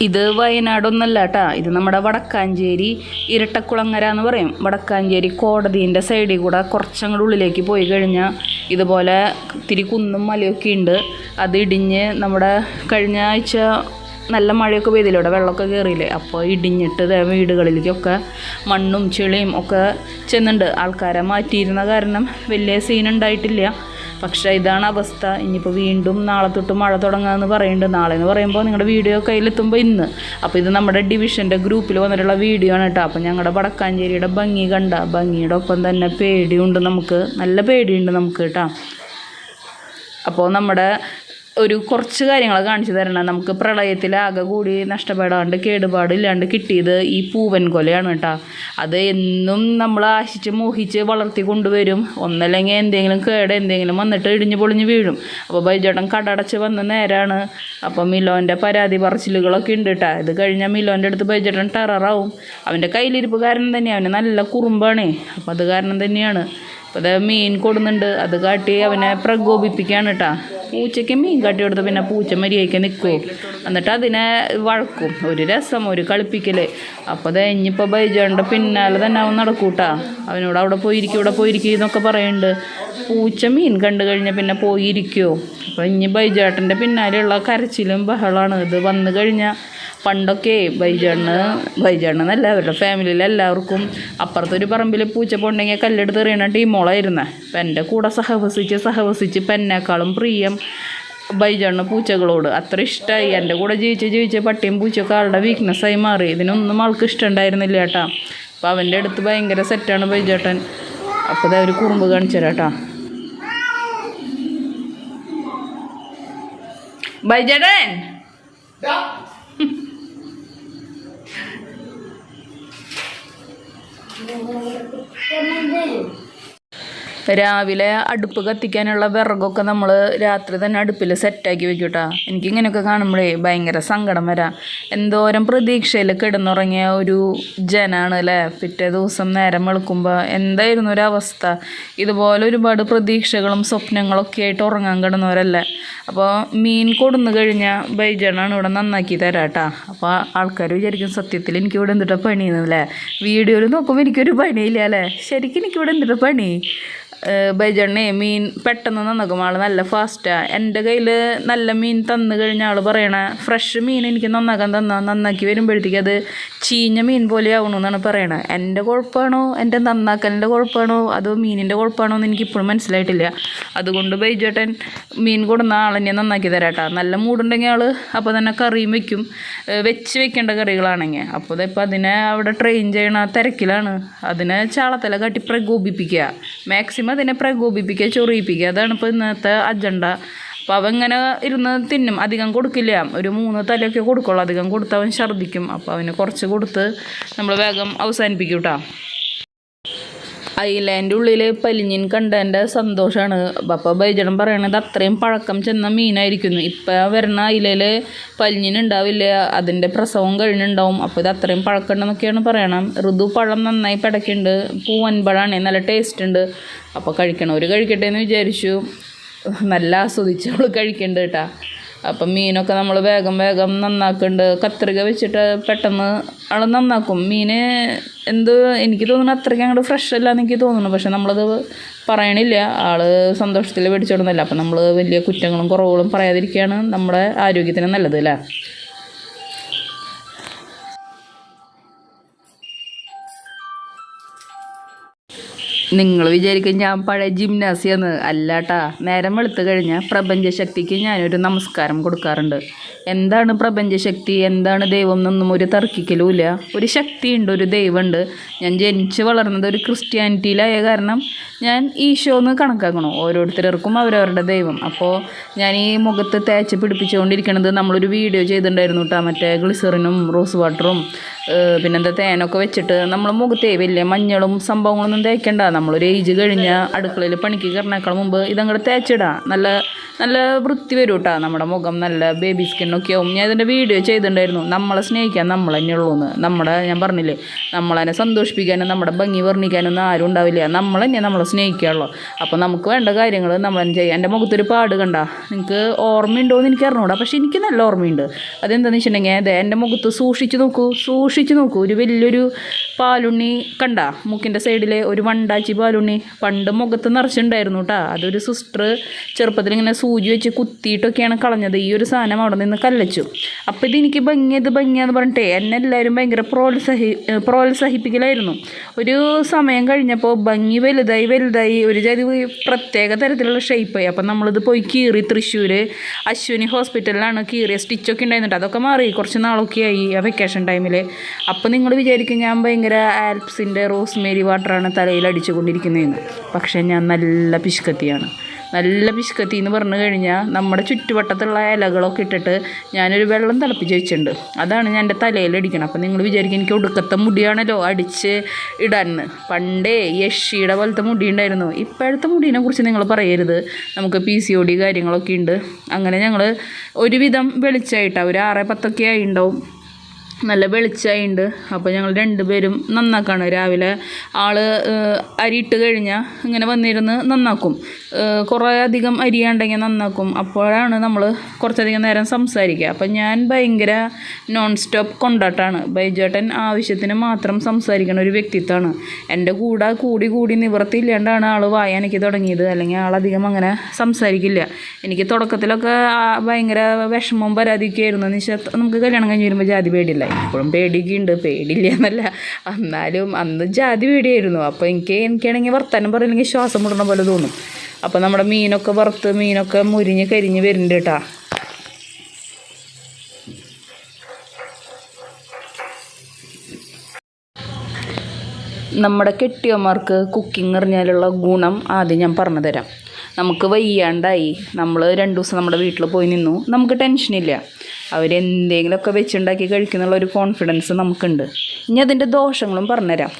ഇത് വയനാടൊന്നല്ല കേട്ടാ ഇത് നമ്മുടെ വടക്കാഞ്ചേരി ഇരട്ടക്കുളങ്ങര എന്ന് പറയും. വടക്കാഞ്ചേരി കോടതീന്റെ സൈഡിൽ കൂടെ കുറച്ചങ്ങോട്ട് ഉള്ളിലേക്ക് പോയി കഴിഞ്ഞാൽ ഇതുപോലെ ഇത്തിരി കുന്നും മലയൊക്കെ ഉണ്ട് അത് ഇടിഞ്ഞ് നമ്മുടെ കഴിഞ്ഞ ആഴ്ച നല്ല മഴയൊക്കെ പെയ്തില്ലേ? ഇവിടെ വെള്ളമൊക്കെ കയറിയില്ലേ അപ്പോൾ ഇടിഞ്ഞിട്ട് വീടുകളിലേക്കൊക്കെ മണ്ണും ചെളിയും ഒക്കെ ചെന്നുണ്ട്. ആൾക്കാരെ മാറ്റിയിരുന്ന കാരണം വലിയ സീൻ ഉണ്ടായിട്ടില്ല. പക്ഷേ ഇതാണ് അവസ്ഥ. ഇനിയിപ്പോൾ വീണ്ടും നാളെ തൊട്ട് മഴ തുടങ്ങുകയെന്ന് പറയുന്നുണ്ട് നാളെ എന്ന് പറയുമ്പോൾ നിങ്ങളുടെ വീഡിയോ കയ്യിലെത്തുമ്പോൾ ഇന്ന്. അപ്പോൾ ഇത് നമ്മുടെ ഡിവിഷന്റെ ഗ്രൂപ്പിൽ വന്നിട്ടുള്ള വീഡിയോ ആണ് കേട്ടോ അപ്പോൾ ഞങ്ങളുടെ വടക്കാഞ്ചേരിയുടെ ഭംഗി കണ്ട. ഭംഗിയുടെ ഒപ്പം തന്നെ പേടിയുണ്ട് നമുക്ക്. നല്ല പേടിയുണ്ട് നമുക്ക് കേട്ടോ അപ്പോൾ നമ്മുടെ ഒരു കുറച്ച് കാര്യങ്ങൾ കാണിച്ചു തരണം. നമുക്ക് പ്രളയത്തിൽ ആകെ കൂടി നഷ്ടപ്പെടാണ്ട് കേടുപാടില്ലാണ്ട് കിട്ടിയത് ഈ പൂവൻ കൊലയാണ് കേട്ടോ. അത് എന്നും നമ്മൾ ആശിച്ച് മോഹിച്ച് വളർത്തി കൊണ്ടുവരും. ഒന്നല്ലെങ്കിൽ എന്തെങ്കിലും കേട് എന്തെങ്കിലും വന്നിട്ട് ഇടിഞ്ഞ് പൊളിഞ്ഞ് വീഴും. അപ്പോൾ ബൈജേട്ടൻ കടടച്ച് വന്ന നേരാണ്. അപ്പോൾ മിലോന്റെ പരാതി പറച്ചിലുകളൊക്കെ ഉണ്ട് കേട്ടോ. ഇത് കഴിഞ്ഞാൽ മിലോന്റെ അടുത്ത് ബൈജേട്ടൻ ടെററാവും. അവന്റെ കയ്യിലിരിപ്പ് കാരണം തന്നെയാണ് അവന് നല്ല കുറുമ്പാണ്. അപ്പോൾ അത് കാരണം തന്നെയാണ്. അപ്പോൾ അത് മീൻ കൊടുന്നുണ്ട്. അത് കാട്ടി അവനെ പ്രകോപിപ്പിക്കുകയാണ് കേട്ടോ. പൂച്ചയ്ക്ക് മീൻ കാട്ടി കൊടുത്ത് പിന്നെ പൂച്ച മര്യാദയ്ക്ക് നിൽക്കുമോ എന്നിട്ട് അതിനെ വഴക്കും. ഒരു രസം ഒരു കളിപ്പിക്കൽ അപ്പോൾ അത് ഇനിയിപ്പോൾ ബൈജോണ്ട പിന്നാലെ തന്നെ അവൻ നടക്കൂട്ടാ. അവനോട് അവിടെ പോയിരിക്കും ഇവിടെ പോയിരിക്കും എന്നൊക്കെ പറയുന്നുണ്ട് പൂച്ച മീൻ കണ്ടു കഴിഞ്ഞാൽ പിന്നെ പോയിരിക്കുമോ അപ്പോൾ ഇനി ബൈജേട്ടന്റെ പിന്നാലെയുള്ള കരച്ചിലും ബഹളമാണ് ഇത് വന്നു കഴിഞ്ഞാൽ പണ്ടൊക്കെ ബൈജാണ് ബൈജാണെന്നല്ല അവരുടെ ഫാമിലിയിൽ എല്ലാവർക്കും അപ്പുറത്തൊരു പറമ്പിൽ പൂച്ച പോണ്ടെങ്കിൽ കല്ലെടുത്ത് എറിയണ ടീമോളായിരുന്നേ അപ്പം എന്റെ കൂടെ സഹവസിച്ച് സഹവസിച്ച് ഇപ്പം എന്നെക്കാളും പ്രിയം ബൈജാണ് പൂച്ചകളോട്. അത്ര ഇഷ്ടമായി എന്റെ കൂടെ ജീവിച്ച് ജീവിച്ച് പട്ടിയും പൂച്ചയൊക്കെ ആളുടെ വീക്ക്നെസ്സായി മാറി. ഇതിനൊന്നും ആൾക്ക് ഇഷ്ടമുണ്ടായിരുന്നില്ല ചേട്ടാ അപ്പോൾ അവന്റെ അടുത്ത് ഭയങ്കര സെറ്റാണ് ബൈജേട്ടൻ. അപ്പോൾ ഇതാ കുറുമ്പ് കാണിച്ചു തരാം കേട്ടാ ബൈജേട്ടൻ രാവിലെ അടുപ്പ് കത്തിക്കാനുള്ള വിറകൊക്കെ നമ്മൾ രാത്രി തന്നെ അടുപ്പിൽ സെറ്റാക്കി വെക്കും കേട്ടോ എനിക്കിങ്ങനെയൊക്കെ കാണുമ്പോഴേ ഭയങ്കര സങ്കടം വരാം. എന്തോരം പ്രതീക്ഷയിൽ കിടന്നുറങ്ങിയ ഒരു ജനാണ് അല്ലേ പിറ്റേ ദിവസം നേരം വെളുക്കുമ്പോൾ എന്തായിരുന്നു ഒരു അവസ്ഥ? ഇതുപോലെ ഒരുപാട് പ്രതീക്ഷകളും സ്വപ്നങ്ങളൊക്കെ ആയിട്ട് ഉറങ്ങാൻ കിടന്നവരല്ലേ? അപ്പോൾ മീൻ കൊടുന്നു കഴിഞ്ഞാൽ ബൈജനാണ് ഇവിടെ നന്നാക്കി തരാം കേട്ടോ അപ്പോൾ ആൾക്കാർ വിചാരിക്കും സത്യത്തിൽ എനിക്കിവിടെ എന്തിട്ടാ പണിയെന്നല്ലേ വീഡിയോയിൽ നോക്കുമ്പോൾ എനിക്കൊരു പണിയില്ല അല്ലേ ശരിക്കും എനിക്കിവിടെ എന്തിട്ടാണ് പണി? ബൈജണ്ണേ മീൻ പെട്ടെന്ന് നന്നാക്കും ആൾ നല്ല ഫാസ്റ്റാണ് എന്റെ കയ്യിൽ നല്ല മീൻ തന്നു കഴിഞ്ഞാൽ ആൾ പറയണ ഫ്രഷ് മീൻ എനിക്ക് നന്നാക്കാൻ തന്നാൽ നന്നാക്കി വരുമ്പോഴത്തേക്ക് അത് ചീഞ്ഞ മീൻ പോലെ ആവണമെന്നാണ് പറയണത് എന്റെ കുഴപ്പമാണോ? എന്റെ നന്നാക്കലിന്റെ കുഴപ്പമാണോ? അതോ മീനിന്റെ കുഴപ്പമാണോ എന്ന് എനിക്കിപ്പോഴും മനസ്സിലായിട്ടില്ല. അതുകൊണ്ട് ബൈജേട്ടൻ മീൻ കൊടുന്ന ആളെന്നെ നന്നാക്കി തരാട്ടാ. നല്ല മൂടുണ്ടെങ്കിൽ ആൾ അപ്പോൾ തന്നെ കറിയും വെക്കും. വെച്ച് വെക്കേണ്ട കറികളാണെങ്കിൽ അപ്പോൾ ഇപ്പം അതിനെ അവിടെ ട്രെയിൻ ചെയ്യണ തിരക്കിലാണ്. അതിനെ ചാളത്തല കാട്ടി പ്രകോപിപ്പിക്കുക. മാക്സിമം അതിനെ പ്രകോപിപ്പിക്കുക ചൊറിയിപ്പിക്കുക. അതാണ് ഇപ്പോൾ ഇന്നത്തെ അജണ്ട അപ്പോൾ അവൻ ഇങ്ങനെ ഇരുന്ന് തിന്നും. അധികം കൊടുക്കില്ല. ഒരു മൂന്ന് തലയൊക്കെ കൊടുക്കുള്ളൂ. അധികം കൊടുത്ത് അവൻ ഛർദ്ദിക്കും. അപ്പോൾ അവന് കുറച്ച് കൊടുത്ത് നമ്മൾ വേഗം അവസാനിപ്പിക്കും കേട്ടോ ഐലാൻഡ് ഉള്ളിൽ പലിഞ്ഞിൻ കണ്ടതിന്റെ സന്തോഷമാണ് അപ്പോൾ ബൈജടൻ പറയണത് അത്രയും പഴക്കം ചെന്ന മീനായിരിക്കുന്നു. ഇപ്പം വരുന്ന അയിലയിൽ പലിഞ്ഞിൻ ഉണ്ടാവില്ല അതിന്റെ പ്രസവം കഴിഞ്ഞുണ്ടാവും. അപ്പോൾ ഇത് അത്രയും പഴക്കം ഉണ്ടെന്നൊക്കെയാണ് പറയണം. ഋതു പഴം നന്നായി പിടയ്ക്കുന്നുണ്ട് പൂവൻപഴമാണ് നല്ല ടേസ്റ്റ് ഉണ്ട് അപ്പോൾ കഴിക്കണവർ കഴിക്കട്ടെ എന്ന് വിചാരിച്ചു. നല്ല ആസ്വദിച്ച് അവൾ കഴിക്കുന്നുണ്ട് കേട്ടോ. അപ്പം മീനൊക്കെ നമ്മൾ വേഗം വേഗം നന്നാക്കുന്നുണ്ട് കത്രിക വെച്ചിട്ട് പെട്ടെന്ന് ആൾ നന്നാക്കും. മീൻ എന്ത് എനിക്ക് തോന്നുന്നു അത്രയ്ക്ക് അങ്ങോട്ട് ഫ്രഷ് അല്ല എനിക്ക് തോന്നുന്നു. പക്ഷെ നമ്മളത് പറയണില്ല. ആൾ സന്തോഷത്തിൽ മേടിച്ചോടുന്നില്ല അപ്പം നമ്മൾ വലിയ കുറ്റങ്ങളും കുറവുകളും പറയാതിരിക്കുകയാണ് നമ്മുടെ ആരോഗ്യത്തിന് നല്ലത് അല്ലേ? നിങ്ങൾ വിചാരിക്കും ഞാൻ പഴയ ജിംനാസിയെന്ന്. അല്ലാട്ടാ നേരം വെളുത്ത് കഴിഞ്ഞാൽ പ്രപഞ്ചശക്തിക്ക് ഞാനൊരു നമസ്കാരം കൊടുക്കാറുണ്ട്. എന്താണ് പ്രപഞ്ചശക്തി? എന്താണ് ദൈവം എന്നൊന്നും ഒരു തർക്കിക്കലുമില്ല. ഒരു ശക്തിയുണ്ട് ഒരു ദൈവമുണ്ട്. ഞാൻ ജനിച്ച് വളർന്നത് ഒരു ക്രിസ്ത്യാനിറ്റിയിലായ കാരണം ഞാൻ ഈശോ എന്ന് കണക്കാക്കണം. ഓരോരുത്തർക്കും അവരവരുടെ ദൈവം. അപ്പോൾ ഞാൻ ഈ മുഖത്ത് തേച്ച് പിടിപ്പിച്ചുകൊണ്ടിരിക്കണത് നമ്മളൊരു വീഡിയോ ചെയ്തിട്ടുണ്ടായിരുന്നു കേട്ടോ. മറ്റേ ഗ്ലിസറിനും റോസ് വാട്ടറും പിന്നെന്താ തേനൊക്കെ വെച്ചിട്ട് നമ്മൾ മുഖത്തേ വലിയ മഞ്ഞളും സംഭവങ്ങളൊന്നും തേക്കണ്ട. നമ്മളൊരു ഏജ് കഴിഞ്ഞ അടുക്കളയിൽ പണിക്ക് കയറണേക്കാൾ മുമ്പ് ഇതങ്ങോട്ട് തേച്ചിടാം. നല്ല നല്ല വൃത്തി വരും കേട്ടോ നമ്മുടെ മുഖം. നല്ല ബേബി സ്കിന്നൊക്കെ ആവും. ഞാൻ ഇതിന്റെ വീഡിയോ ചെയ്തിട്ടുണ്ടായിരുന്നു. നമ്മളെ സ്നേഹിക്കാൻ നമ്മൾ തന്നെ ഉള്ളൂന്ന്. നമ്മളെ ഞാൻ പറഞ്ഞില്ലേ നമ്മളതിനെ സന്തോഷിപ്പിക്കാനും നമ്മുടെ ഭംഗി വർണിക്കാനൊന്നും ആരും ഉണ്ടാവില്ല. നമ്മൾ തന്നെ നമ്മളെ സ്നേഹിക്കുകയുള്ളു അപ്പോൾ നമുക്ക് വേണ്ട കാര്യങ്ങൾ നമ്മൾ ചെയ്യാം. എന്റെ മുഖത്തൊരു പാട് കണ്ട. നിങ്ങൾക്ക് ഓർമ്മയുണ്ടോ എന്ന് എനിക്ക് അറിഞ്ഞൂടാ. പക്ഷേ എനിക്ക് നല്ല ഓർമ്മയുണ്ട്. അതെന്താണെന്ന് വെച്ചിട്ടുണ്ടെങ്കിൽ അതെ എന്റെ മുഖത്ത് സൂക്ഷിച്ച് നോക്കൂ. സൂക്ഷിച്ച് നോക്കൂ. ഒരു വലിയൊരു പാലുണ്ണി കണ്ട? മൂക്കിന്റെ സൈഡിലെ ഒരു വണ്ടാച്ചി പാലുണ്ണി പണ്ട് മുഖത്ത് നിറച്ചിട്ടുണ്ടായിരുന്നു കേട്ടോ അതൊരു സിസ്റ്റർ ചെറുപ്പത്തിൽ ഇങ്ങനെ സൂചി വെച്ച് കുത്തിയിട്ടൊക്കെയാണ് കളഞ്ഞത്. ഈ ഒരു സാധനം അവിടെ നിന്ന് കല്ലച്ചു. അപ്പോൾ ഇത് എനിക്ക് ഭംഗിയത് ഭംഗിയാന്ന് പറഞ്ഞിട്ടേ എന്നെ എല്ലാവരും ഭയങ്കര പ്രോത്സാഹി പ്രോത്സാഹിപ്പിക്കലായിരുന്നു. ഒരു സമയം കഴിഞ്ഞപ്പോൾ ഭംഗി വലുതായി വലുതായി ഒരു ജാതി പ്രത്യേക തരത്തിലുള്ള ഷേപ്പായി അപ്പം നമ്മളിത് പോയി കീറി തൃശ്ശൂർ അശ്വിനി ഹോസ്പിറ്റലിലാണ് കീറിയ സ്റ്റിച്ചൊക്കെ ഉണ്ടായിരുന്നുണ്ട് അതൊക്കെ മാറി. കുറച്ച് നാളൊക്കെ ആയി ആ വെക്കേഷൻ ടൈമിൽ അപ്പോൾ നിങ്ങൾ വിചാരിക്കും ഞാൻ ഭയങ്കര ആൽപ്സിന്റെ റോസ്മേരി വാട്ടറാണ് തലയിൽ അടിച്ചുകൊണ്ടിരിക്കുന്നതെന്ന്. പക്ഷേ ഞാൻ നല്ല പിഷ്കത്തിയാണ് നല്ല പിഷ്കത്തി എന്ന് പറഞ്ഞു കഴിഞ്ഞാൽ നമ്മുടെ ചുറ്റുവട്ടത്തുള്ള ഇലകളൊക്കെ ഇട്ടിട്ട് ഞാനൊരു വെള്ളം തിളപ്പിച്ച് വെച്ചിട്ടുണ്ട്. അതാണ് ഞാൻ എന്റെ തലയിൽ അടിക്കണം അപ്പോൾ നിങ്ങൾ വിചാരിക്കും എനിക്ക് ഒടുക്കത്തെ മുടിയാണല്ലോ അടിച്ച് ഇടാന്ന്. പണ്ടേ യഷിയുടെ പോലത്തെ മുടി ഉണ്ടായിരുന്നു. ഇപ്പോഴത്തെ മുടീനെ കുറിച്ച് നിങ്ങൾ പറയരുത്. നമുക്ക് പി സി ഒ ഡി കാര്യങ്ങളൊക്കെ ഉണ്ട്. അങ്ങനെ ഞങ്ങൾ ഒരുവിധം വെളിച്ചമായിട്ടാണ് ഒരു ആറ് പത്തൊക്കെ ആയി ഉണ്ടാവും നല്ല വെളിച്ചമുണ്ട് അപ്പോൾ ഞങ്ങൾ രണ്ടുപേരും നന്നാക്കാണ്. രാവിലെ ആൾ അരി ഇട്ട് കഴിഞ്ഞാൽ ഇങ്ങനെ വന്നിരുന്ന് നന്നാക്കും. കുറേ അധികം അരിയാണ്ടെങ്കിൽ നന്നാക്കും. അപ്പോഴാണ് നമ്മൾ കുറച്ചധികം നേരം സംസാരിക്കുക. അപ്പം ഞാൻ ഭയങ്കര നോൺ സ്റ്റോപ്പ് കൊണ്ടാട്ടാണ്. ബൈജേട്ടൻ ആവശ്യത്തിന് മാത്രം സംസാരിക്കുന്ന ഒരു വ്യക്തിത്വമാണ്. എന്റെ കൂടെ കൂടി കൂടി നിവൃത്തിയില്ലാണ്ടാണ് ആൾ വായനയ്ക്ക് തുടങ്ങിയത്. അല്ലെങ്കിൽ ആളധികം അങ്ങനെ സംസാരിക്കില്ല. എനിക്ക് തുടക്കത്തിലൊക്കെ ഭയങ്കര വിഷമം പരാതിയൊക്കെ ആയിരുന്നു. എന്ന് വെച്ചാൽ നമുക്ക് കല്യാണം കഴിഞ്ഞ് വരുമ്പോൾ ജാതി പേടിയില്ല? ഇപ്പോഴും പേടിയൊക്കെ ഉണ്ട് പേടിയില്ല എന്നല്ല എന്നാലും അന്ന് ജാതി പേടിയായിരുന്നു. അപ്പോൾ എനിക്ക് എനിക്കാണെങ്കിൽ വർത്താനം പറയില്ലെങ്കിൽ ശ്വാസം മുടണ പോലെ തോന്നും. അപ്പോൾ നമ്മുടെ മീനൊക്കെ വറുത്ത് മീനൊക്കെ മുരിഞ്ഞ് കരിഞ്ഞ് വരുന്നുണ്ട് കേട്ടാ. നമ്മുടെ കെട്ടിയമാർക്ക് കുക്കിംഗ് അറിഞ്ഞാലുള്ള ഗുണം ആദ്യം ഞാൻ പറഞ്ഞു തരാം. നമുക്ക് വയ്യാണ്ടായി. നമ്മൾ രണ്ട് ദിവസം നമ്മുടെ വീട്ടിൽ പോയി നിന്നു. നമുക്ക് ടെൻഷനില്ല അവരെന്തെങ്കിലുമൊക്കെ വെച്ചുണ്ടാക്കി കഴിക്കുന്നുള്ള ഒരു കോൺഫിഡൻസ് നമുക്കുണ്ട്. ഇനി അതിന്റെ ദോഷങ്ങളും പറഞ്ഞുതരാം.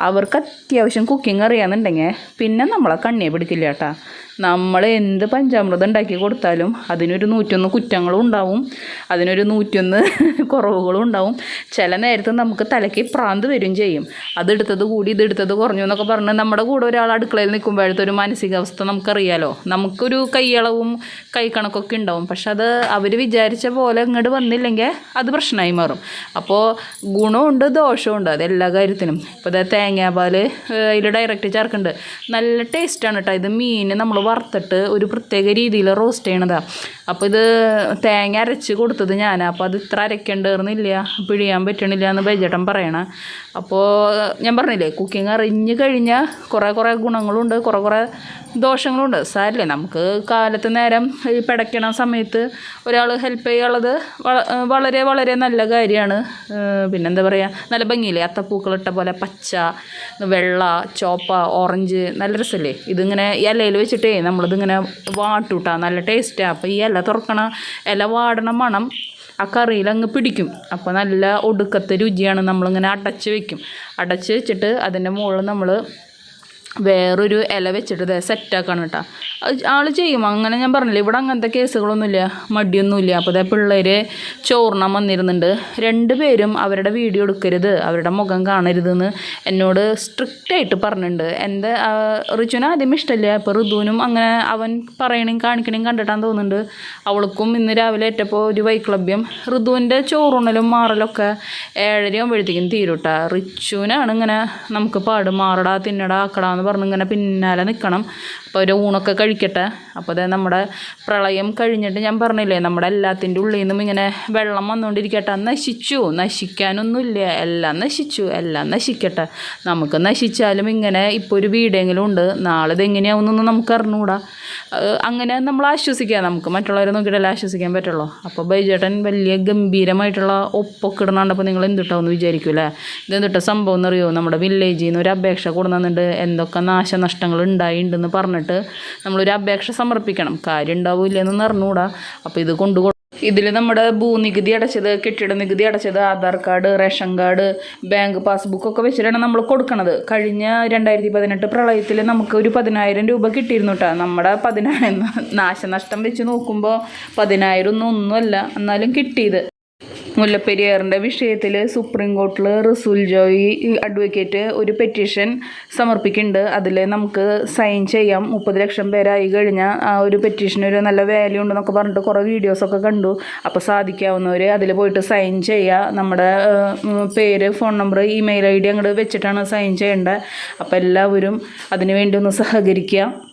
അവർക്ക് അത്യാവശ്യം കുക്കിംഗ് അറിയാമെന്നുണ്ടെങ്കിൽ പിന്നെ നമ്മളെ കണ്ണിയെ പിടിക്കില്ല കേട്ടാ. നമ്മൾ എന്ത് പഞ്ചാമൃതം ഉണ്ടാക്കി കൊടുത്താലും അതിനൊരു നൂറ്റൊന്ന് കുറ്റങ്ങളും ഉണ്ടാവും. അതിനൊരു നൂറ്റൊന്ന് കുറവുകളും ഉണ്ടാവും. ചില നേരത്ത് നമുക്ക് തലയ്ക്ക് പ്രാന്ത് വരും ചെയ്യും. അതെടുത്തത് കൂടി ഇതെടുത്തത് കുറഞ്ഞു എന്നൊക്കെ പറഞ്ഞ് നമ്മുടെ കൂടെ ഒരാൾ അടുക്കളയിൽ നിൽക്കുമ്പോഴത്തെ ഒരു മാനസികാവസ്ഥ നമുക്കറിയാലോ. നമുക്കൊരു കൈയളവും കൈ കണക്കൊക്കെ ഉണ്ടാവും. പക്ഷെ അത് അവർ വിചാരിച്ച പോലെ ഇങ്ങോട്ട് വന്നില്ലെങ്കിൽ അത് പ്രശ്നമായി മാറും. അപ്പോൾ ഗുണമുണ്ട് ദോഷമുണ്ട് അത് എല്ലാ കാര്യത്തിനും. ഇപ്പോൾ ഇതാ തേങ്ങാപ്പാൽ അതിൽ ഡയറക്റ്റ് ചേർക്കുന്നുണ്ട്. നല്ല ടേസ്റ്റാണ് കേട്ടോ ഇത് മീൻ നമ്മൾ വറുത്തിട്ട് ഒരു പ്രത്യേക രീതിയിൽ റോസ്റ്റ് ചെയ്യണതാണ് അപ്പോൾ ഇത് തേങ്ങ അരച്ച് കൊടുത്തത് ഞാൻ അപ്പോൾ അത് ഇത്ര അരയ്ക്കേണ്ടതെന്നില്ല പിഴിയാൻ പറ്റണില്ല എന്ന് ബൈജേട്ടൻ പറയണം. അപ്പോൾ ഞാൻ പറഞ്ഞില്ലേ കുക്കിംഗ് അറിഞ്ഞ് കഴിഞ്ഞാൽ കുറേ കുറേ ഗുണങ്ങളുണ്ട് കുറേ കുറേ ദോഷങ്ങളുണ്ട്. സാരില്ലേ നമുക്ക് കാലത്ത് നേരം ഈ പിടയ്ക്കണ സമയത്ത് ഒരാൾ ഹെൽപ്പ് ചെയ്യാനുള്ളത് വളരെ വളരെ നല്ല കാര്യമാണ്. പിന്നെന്താ പറയുക നല്ല ഭംഗിയില്ലേ? അത്തപ്പൂക്കളിട്ട പോലെ പച്ച വെള്ള ചോപ്പ ഓറഞ്ച് നല്ല രസമല്ലേ ഇതിങ്ങനെ ഇലയിൽ വെച്ചിട്ടേ നമ്മളിതിങ്ങനെ വാട്ടൂട്ടാ. നല്ല ടേസ്റ്റാണ് അപ്പോൾ ഈ ഇല തുറക്കണ ഇല വാടണ മണം ആ കറിയിൽ അങ്ങ് പിടിക്കും. അപ്പോൾ നല്ല ഒടുക്കത്തെ രുചിയാണ് നമ്മളിങ്ങനെ അടച്ച് വെക്കും. അടച്ച് വെച്ചിട്ട് അതിന്റെ മുകളിൽ നമ്മൾ വേറൊരു ഇല വെച്ചിട്ട് സെറ്റാക്കാണ് കേട്ടോ. ആൾ ചെയ്യും. അങ്ങനെ ഞാൻ പറഞ്ഞില്ല ഇവിടെ അങ്ങനത്തെ കേസുകളൊന്നുമില്ല മടിയൊന്നുമില്ല. അപ്പോൾ ഇതേ പിള്ളേർ ചോർണം വന്നിരുന്നുണ്ട്. രണ്ട് പേരും അവരുടെ വീഡിയോ എടുക്കരുത് അവരുടെ മുഖം കാണരുതെന്ന് എന്നോട് സ്ട്രിക്റ്റ് ആയിട്ട് പറഞ്ഞിട്ടുണ്ട്. എന്റെ റിച്ചുവിന് ആദ്യം ഇഷ്ടമില്ല. ഇപ്പോൾ ഋതുവിനും അങ്ങനെ അവൻ പറയണേം കാണിക്കണേം കണ്ടിട്ടാന്ന് തോന്നുന്നുണ്ട്. അവൾക്കും ഇന്ന് രാവിലെ ഏറ്റപ്പോൾ ഒരു വൈക്ലഭ്യം. ഋതുവിന്റെ ചോറുണലും മാറലൊക്കെ ഏഴരയാകുമ്പോഴത്തേക്കും തീരുട്ടാ റിച്ചുവിനാണ് ഇങ്ങനെ നമുക്ക് പാട് മാറടാ തിന്നടാ ആക്കടാ എന്ന് പറഞ്ഞ് ഇങ്ങനെ പിന്നാലെ നിൽക്കണം അപ്പോൾ ഒരു ഊണൊക്കെ കഴിക്കട്ടെ. അപ്പോൾ അത് നമ്മുടെ പ്രളയം കഴിഞ്ഞിട്ട് ഞാൻ പറഞ്ഞില്ലേ നമ്മുടെ എല്ലാത്തിന്റെ ഉള്ളിൽ നിന്നും ഇങ്ങനെ വെള്ളം വന്നുകൊണ്ടിരിക്കട്ടെ. നശിച്ചു. നശിക്കാനൊന്നുമില്ല. എല്ലാം നശിച്ചു. എല്ലാം നശിക്കട്ടെ. നമുക്ക് നശിച്ചാലും ഇങ്ങനെ ഇപ്പോൾ ഒരു വീടെങ്കിലും ഉണ്ട്. നാളെ ഇത് എങ്ങനെയാവുന്നൊന്നും നമുക്ക് അറിഞ്ഞുകൂടാ അങ്ങനെ നമ്മൾ ആശ്വസിക്കുക നമുക്ക് മറ്റുള്ളവരെ നോക്കിയിട്ടല്ലേ ആശ്വസിക്കാൻ പറ്റുള്ളൂ. അപ്പോൾ ബൈജേട്ടൻ വലിയ ഗംഭീരമായിട്ടുള്ള ഒപ്പൊക്കെ അപ്പോൾ നിങ്ങൾ എന്തിട്ടാവെന്ന് വിചാരിക്കൂലേ ഇതെന്തിട്ട സംഭവം എന്നറിയോ? നമ്മുടെ വില്ലേജിൽ നിന്ന് ഒരു അപേക്ഷ കൊടുക്കുന്നുണ്ട്. എന്തൊക്കെ നാശനഷ്ടങ്ങൾ ഉണ്ടായിട്ടുണ്ടെന്ന് പറഞ്ഞിട്ട് നമ്മളൊരു അപേക്ഷ സമർപ്പിക്കണം. കാര്യം ഉണ്ടാവില്ല എന്ന് അറിഞ്ഞുകൂടാ അപ്പോൾ ഇത് കൊണ്ടു ഇതിൽ നമ്മുടെ ഭൂനികുതി അടച്ചത് കെട്ടിട നികുതി അടച്ചത് Aadhaar card ration card bank passbook ഒക്കെ വെച്ചിട്ടാണ് നമ്മൾ കൊടുക്കണത്. കഴിഞ്ഞ രണ്ടായിരത്തി പതിനെട്ട് പ്രളയത്തിൽ നമുക്ക് ഒരു പതിനായിരം രൂപ കിട്ടിയിരുന്നു കേട്ടോ നമ്മുടെ പതിനായിരം നാശനഷ്ടം വെച്ച് നോക്കുമ്പോൾ പതിനായിരം ഒന്നും ഒന്നുമല്ല എന്നാലും കിട്ടിയത്. മുല്ലപ്പെരിയാറിന്റെ വിഷയത്തിൽ സുപ്രീം കോർട്ടിൽ റസൂൽ ജോയി അഡ്വക്കേറ്റ് ഒരു പെറ്റീഷൻ സമർപ്പിക്കുന്നുണ്ട്. അതിൽ നമുക്ക് സൈൻ ചെയ്യാം. മുപ്പത് ലക്ഷം പേരായി കഴിഞ്ഞാൽ ആ ഒരു പെറ്റീഷന് ഒരു നല്ല വാല്യൂ ഉണ്ടെന്നൊക്കെ പറഞ്ഞിട്ട് കുറേ വീഡിയോസൊക്കെ കണ്ടു. അപ്പോൾ സാധിക്കാവുന്നവർ അതിൽ പോയിട്ട് സൈൻ ചെയ്യുക നമ്മുടെ പേര് phone number email I D അങ്ങോട്ട് വെച്ചിട്ടാണ് സൈൻ ചെയ്യേണ്ടത് അപ്പോൾ എല്ലാവരും അതിനുവേണ്ടി ഒന്ന് സഹകരിക്കുക